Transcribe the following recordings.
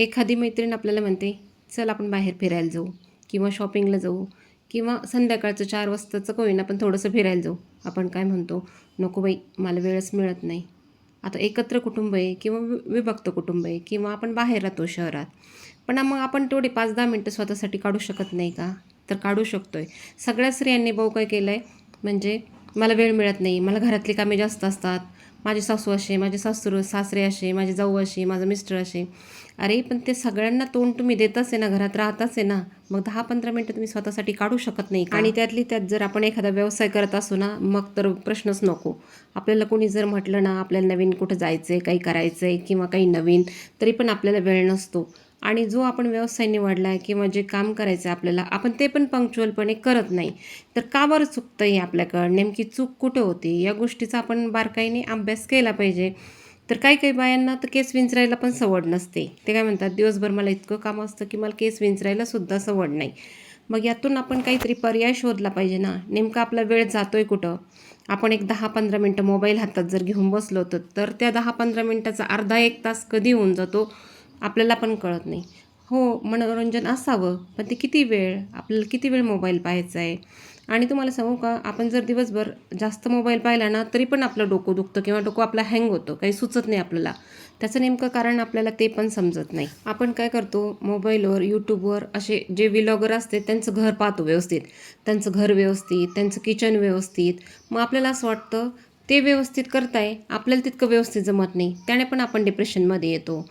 एखादी मैत्रीण आपल्याला म्हणते चल आपण बाहेर फिरायला जाऊ किंवा शॉपिंगला जाऊ किंवा संध्याकाळचं चार वाजताचं का आपण थोडंसं फिरायला जाऊ. आपण काय म्हणतो नको बाई मला वेळच मिळत नाही. आता एकत्र कुटुंब आहे किंवा वि विभक्त कुटुंब आहे किंवा आपण बाहेर राहतो शहरात पण मग आपण तेवढे पाच दहा मिनटं स्वतःसाठी काढू शकत नाही का? तर काढू शकतो आहे सगळ्या स्त्रियांनी भाऊ काय केलं आहे म्हणजे मला वेळ मिळत नाही मला घरातली कामे जास्त असतात माझे सासू असे माझे सासरू सासरे असे माझे जाऊ असे माझं मिस्टर असे अरे पण ते सगळ्यांना तोंड तुम्ही देतच आहे ना घरात राहताच आहे ना. मग दहा पंधरा मिनटं तुम्ही स्वतःसाठी काढू शकत नाही आणि त्यातली त्यात जर आपण एखादा व्यवसाय करत असू ना मग तर प्रश्नच नको. आपल्याला कोणी जर म्हटलं ना आपल्याला नवीन कुठं जायचं आहे काही करायचं आहे किंवा काही नवीन तरी पण आपल्याला वेळ नसतो. आणि जो आपण व्यवसाय निवडला आहे किंवा जे काम करायचं आहे आपल्याला आपण ते पण पंक्च्युअलपणे करत नाही. तर का बरं चुकतं आहे आपल्याकडं? नेमकी चूक कुठं होती? या गोष्टीचा आपण बारकाईने अभ्यास केला पाहिजे. तर काही काही बायांना तर केस विंचरायला पण सवड नसते. ते काय म्हणतात दिवसभर मला इतकं काम असतं की मला केस विंचरायलासुद्धा सवड नाही. मग यातून आपण काहीतरी पर्याय शोधला पाहिजे ना? नेमका आपला वेळ जातो आहे कुठं? आपण एक दहा पंधरा मिनटं मोबाईल हातात जर घेऊन बसलो तर त्या दहा पंधरा मिनटाचा अर्धा एक तास कधी होऊन जातो? आपल्याला पण कळत नाही. हो मनोरंजन असावं पण ते किती वेळ आपल्याला किती वेळ मोबाईल पाहायचा आहे? आणि तुम्हाला सांगू का आपण जर दिवसभर जास्त मोबाईल पाहिला ना तरी पण आपलं डोकं दुखतं किंवा डोकं आपलं हँग होतं काही सुचत नाही आपल्याला. त्याचं नेमकं कारण आपल्याला ते पण समजत नाही. आपण काय करतो मोबाईलवर यूट्यूबवर असे जे विलॉगर असते त्यांचं घर पाहतो व्यवस्थित. त्यांचं घर व्यवस्थित त्यांचं किचन व्यवस्थित. मग आपल्याला असं वाटतं ते व्यवस्थित करताय आपल्याला तितकं व्यवस्थित जमत नाही. त्याने पण आपण डिप्रेशनमध्ये येतो.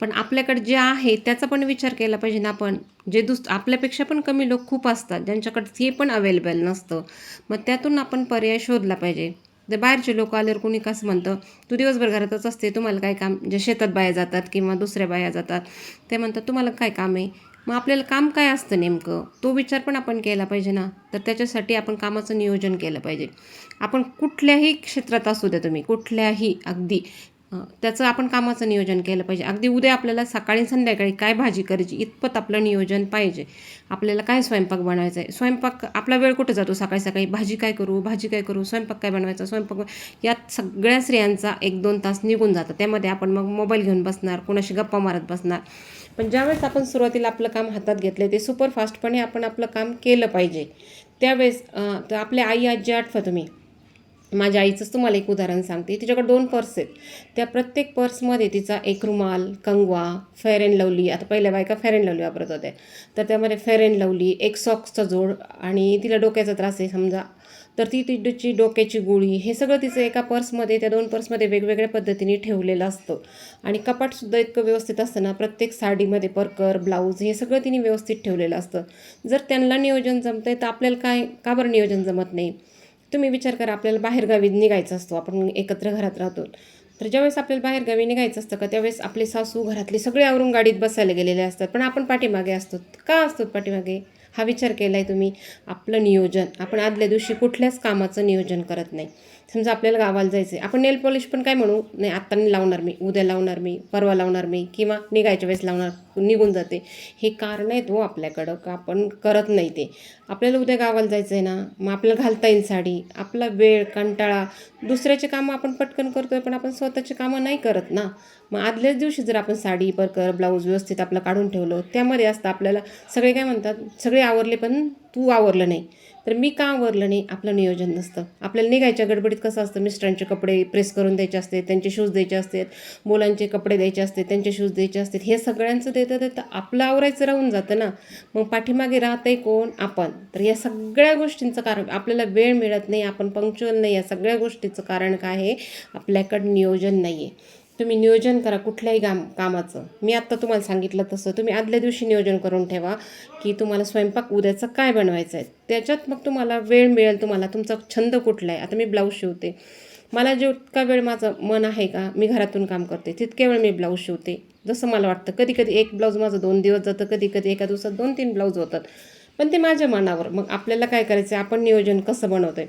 पण आपल्याकडे जे आहे त्याचा पण विचार केला पाहिजे ना आपण. जे दुस आपल्यापेक्षा पण कमी लोक खूप असतात ज्यांच्याकडे ते पण अवेलेबल नसतं. मग त्यातून आपण पर्याय शोधला पाहिजे. जर बाहेरचे लोक आल्यावर कोणी कसं म्हणतं तू दिवसभर घरातच असते तुम्हाला काय काम जे शेतात बाया जातात किंवा दुसऱ्या बाया जातात ते म्हणतात तुम्हाला काय काम आहे? मग आपल्याला काम काय असतं नेमकं? तो विचार पण आपण केला पाहिजे ना. तर त्याच्यासाठी आपण कामाचं नियोजन केलं पाहिजे. आपण कुठल्याही क्षेत्रात असू द्या तुम्ही कुठल्याही अगदी त्याचं आपण कामाचं नियोजन केलं पाहिजे. अगदी उद्या आपल्याला सकाळी संध्याकाळी काय भाजी करायची इतपत आपलं नियोजन पाहिजे. आपल्याला काय स्वयंपाक बनवायचा आहे? स्वयंपाक आपला वेळ कुठे जातो सकाळी सकाळी? भाजी काय करू भाजी काय करू स्वयंपाक काय बनवायचा स्वयंपाक यात सगळ्या स्त्रियांचा एक दोन तास निघून जातं त्यामध्ये आपण मग मोबाईल घेऊन बसणार कोणाशी गप्पा मारत बसणार. पण ज्यावेळेस आपण सुरुवातीला आपलं काम हातात घेतलं ते सुपरफास्टपणे आपण आपलं काम केलं पाहिजे. त्यावेळेस तर आपल्या आई आजी आठवा तुम्ही. माझ्या आईचंच तुम्हाला एक उदाहरण सांगते. तिच्याकडे दोन पर्स आहेत. त्या प्रत्येक पर्समध्ये तिचा एक रुमाल कंगवा फेअर अँड लवली आता पहिल्या बायका फेअर अँड लवली वापरत होत्या. तर त्यामध्ये फेअर अँड लवली एक सॉक्सचा जोड आणि तिला डोक्याचा त्रास आहे समजा. तर ती तिची डोक्याची गोळी हे सगळं तिचं एका पर्समध्ये त्या दोन पर्समध्ये वेगवेगळ्या पद्धतीने ठेवलेलं असतं. आणि कपाटसुद्धा इतकं व्यवस्थित असतं ना प्रत्येक साडीमध्ये परकर ब्लाऊज हे सगळं तिने व्यवस्थित ठेवलेलं असतं. जर त्यांना नियोजन जमतं आहे तर आपल्याला काय का बरं नियोजन जमत नाही? तुम्ही विचार करा आपल्याला बाहेरगावी निघायचं असतो आपण एकत्र घरात राहतो. तर ज्यावेळेस आपल्याला बाहेरगावी निघायचं असतं का त्यावेळेस आपले सासू घरातले सगळे आवरून गाडीत बसायला गेलेले असतात. पण आपण पाठीमागे असतो. का असतो पाठीमागे? हा विचार केला आहे तुम्ही. आपलं नियोजन. आपण आदल्या दिवशी कुठल्याच कामाचं नियोजन करत नाही. समजा आपल्याला गावाला जायचं आहे आपण नेल पॉलिश पण काय म्हणू नाही आत्ता नाही लावणार मी उद्या लावणार मी परवा लावणार मी किंवा निघायच्या वेळेस लावणार निघून जाते. हे कारण आहेत हो आपल्याकडं का आपण करत नाही ते. आपल्याला उद्या गावाला जायचं आहे ना मग आपल्याला घालता येईल साडी आपला वेळ कंटाळा दुसऱ्याचे कामं आपण पटकन करतो आहे पण आपण स्वतःचे कामं नाही करत ना. मग आदल्याच दिवशी जर आपण साडी परकर ब्लाऊज व्यवस्थित आपलं काढून ठेवलं त्यामध्ये असतं आपल्याला सगळे काय म्हणतात सगळे आवरले पण तू आवरलं नाही. तर मी का आवरलं नाही? आपलं नियोजन नसतं. आपल्याला निघायच्या गडबडीत कसं असतं? मिस्टरांचे कपडे प्रेस करून द्यायचे असते त्यांचे शूज द्यायचे असतात मुलांचे कपडे द्यायचे असते त्यांचे शूज द्यायचे असतात हे सगळ्यांचं देतं देतं आपलं आवरायचं राहून जातं ना. मग पाठीमागे राहतंय कोण? आपण. तर या सगळ्या गोष्टींचं कारण आपल्याला वेळ मिळत नाही आपण पंक्च्युअल नाही. या सगळ्या गोष्टीचं कारण काय आहे? आपल्याकडं नियोजन नाही आहे तुम्ही नियोजन करा कुठल्याही काम कामाचं. मी आत्ता तुम्हाला सांगितलं तसं. तुम्ही आदल्या दिवशी नियोजन करून ठेवा की तुम्हाला स्वयंपाक उद्याचं काय बनवायचं आहे. त्याच्यात मग तुम्हाला वेळ मिळेल तुम्हाला. तुमचा छंद कुठला आहे आता मी ब्लाऊज शिवते. मला जितका वेळ माझं मन आहे का मी घरातून काम करते. तितक्या वेळ मी ब्लाऊज शिवते. जसं मला वाटतं कधी कधी एक ब्लाऊज माझं दोन दिवस जातं कधी कधी एका दिवसात दोन तीन ब्लाऊज होतात. पण ते माझ्या मनावर. मग आपल्याला काय करायचं आहे आपण नियोजन कसं बनवतं आहे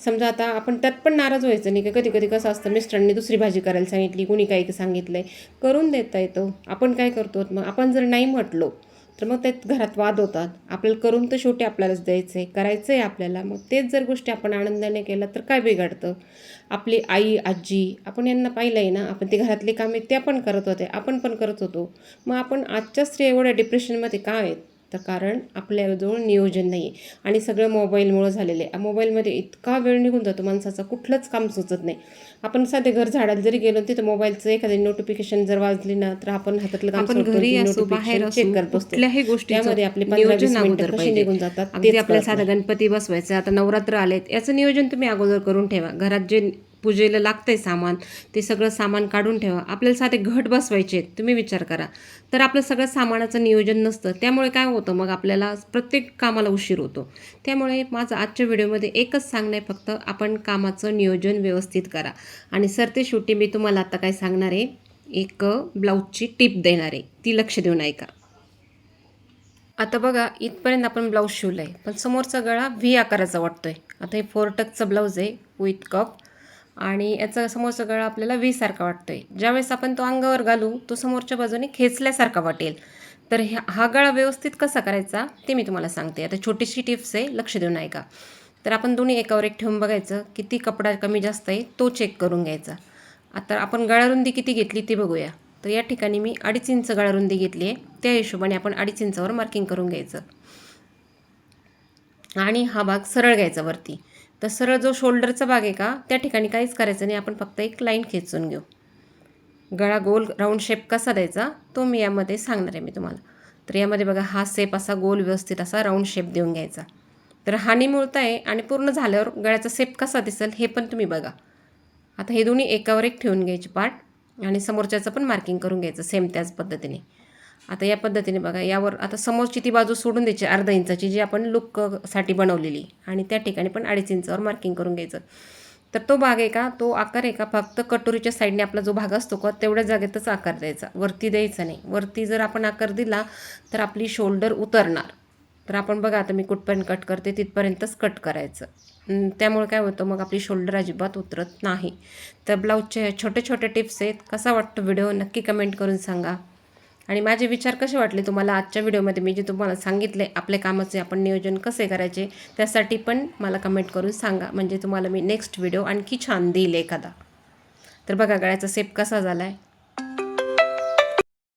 समजा आता आपण त्यात पण नाराज व्हायचं नाही का? कधी कधी कसं असतं मिस्टरांनी दुसरी भाजी करायला सांगितली कुणी काही सांगितलं आहे करून देता येतं. आपण काय करतो? मग आपण जर नाही म्हटलो तर मग त्यात घरात वाद होतात. आपल्याला करून तर शेवटी आपल्यालाच द्यायचं आहे करायचं आहे आपल्याला. मग तेच जर गोष्टी आपण आनंदाने केल्या तर काय बिघडतं? आपली आई आजी आपण यांना पाहिलं आहे ना? आपण ते घरातले कामे त्या पण करत होते आपण पण करत होतो. मग आपण आजच्या स्त्रिया एवढ्या डिप्रेशनमध्ये का आहेत? तर कारण आपल्याजवळ नियोजन नाही आहे आणि सगळं मोबाईलमुळं झालेलं आहे. मोबाईलमध्ये इतका वेळ निघून जातो माणसाचा कुठलंच काम सुचत नाही. आपण साधे घर झाडायला जरी गेलो तिथं मोबाईलचं एखादी नोटिफिकेशन जर वाजली ना तर आपण हातातलं काम घरी ती असो बाहेर check करत कुठल्याही गोष्टीचं त्यामध्ये आपले कशी. निघून जातात तेच आपल्याला. साधं गणपती बसवायचं आता नवरात्र आलेत याचं नियोजन तुम्ही अगोदर करून ठेवा. घरात जे पूजेला लागतं आहे सामान ते सगळं सामान काढून ठेवा. आपल्याला साधे घट बसवायचे आहेत तुम्ही विचार करा. तर आपलं सगळं सामानाचं नियोजन नसतं. त्यामुळे काय होतं मग आपल्याला प्रत्येक कामाला उशीर होतो. त्यामुळे माझं आजच्या व्हिडिओमध्ये एकच सांगणं आहे फक्त आपण कामाचं नियोजन व्यवस्थित करा. आणि सरते शेवटी मी तुम्हाला आता काय सांगणार आहे एक ब्लाऊजची टिप देणार आहे. ती लक्ष देऊन ऐका. आता बघा इथपर्यंत आपण ब्लाऊज शिवलं आहे पण समोरचा गळा व्ही आकाराचा वाटतो आहे आता हे फोर टकचा ब्लाऊज आहे विथ कप. आणि याचा समोरचा सगळं आपल्याला व्हीसारखा वाटतो आहे ज्यावेळेस आपण तो अंगावर घालू तो समोरच्या बाजूने खेचल्यासारखा वाटेल. तर ह्या हा गळा व्यवस्थित कसा करायचा ते मी तुम्हाला सांगते. आता छोटीशी टिप्स आहे लक्ष देऊन ऐका. तर आपण दोन्ही एकावर एक ठेवून बघायचं किती कपडा कमी जास्त आहे तो चेक करून घ्यायचा. आता आपण गळारुंदी किती घेतली ती बघूया. तर या ठिकाणी मी अडीच इंच गळारुंदी घेतली आहे. त्या हिशोबाने आपण अडीच इंचावर मार्किंग करून घ्यायचं. आणि हा भाग सरळ घ्यायचा वरती. तर सरळ जो शोल्डरचा भाग आहे का त्या ठिकाणी काहीच करायचं नाही. आपण फक्त एक लाईन खेचून घेऊ. गळा गोल राऊंड शेप कसा द्यायचा तो मी यामध्ये सांगणार आहे मी तुम्हाला. तर यामध्ये बघा हा शेप असा गोल व्यवस्थित असा राऊंड शेप देऊन घ्यायचा. तर हानी मिळत आहे आणि पूर्ण झाल्यावर गळ्याचा शेप कसा दिसेल हे पण तुम्ही बघा. आता हे दोन्ही एकावर एक ठेवून घ्यायचे पार्ट आणि समोरच्याचं पण मार्किंग करून घ्यायचं सेम त्याच पद्धतीने. आता या पद्धतीने बघा यावर आता समोरची ती बाजू सोडून द्यायची अर्धा इंचाची जी आपण लुकसाठी बनवलेली. आणि त्या ठिकाणी पण अडीच इंचावर मार्किंग करून घ्यायचं. तर तो भाग आहे का? तो आकार आहे का? फक्त कटोरीच्या साईडने आपला जो भाग असतो का? तेवढ्या जागेतच आकार द्यायचा. वरती द्यायचा नाही. वरती जर आपण आकार दिला तर आपली शोल्डर उतरणार. तर आपण बघा आता मी कुठपर्यंत कट करते तिथपर्यंतच कट करायचं. त्यामुळे काय होतं मग आपली शोल्डर अजिबात उतरत नाही. तर ब्लाऊजचे छोटे छोटे टिप्स आहेत. कसा वाटतो व्हिडिओ नक्की कमेंट करून सांगा. आणि माझे विचार कसे वाटले तुम्हाला आजच्या व्हिडिओमध्ये? मी जे तुम्हाला सांगितले आपल्या कामाचे आपण नियोजन कसे करायचे त्यासाठी पण मला कमेंट करून सांगा. म्हणजे तुम्हाला मी नेक्स्ट व्हिडिओ आणखी छान देईल एखादा. तर बघा गळ्याचा सेप कसा झाला आहे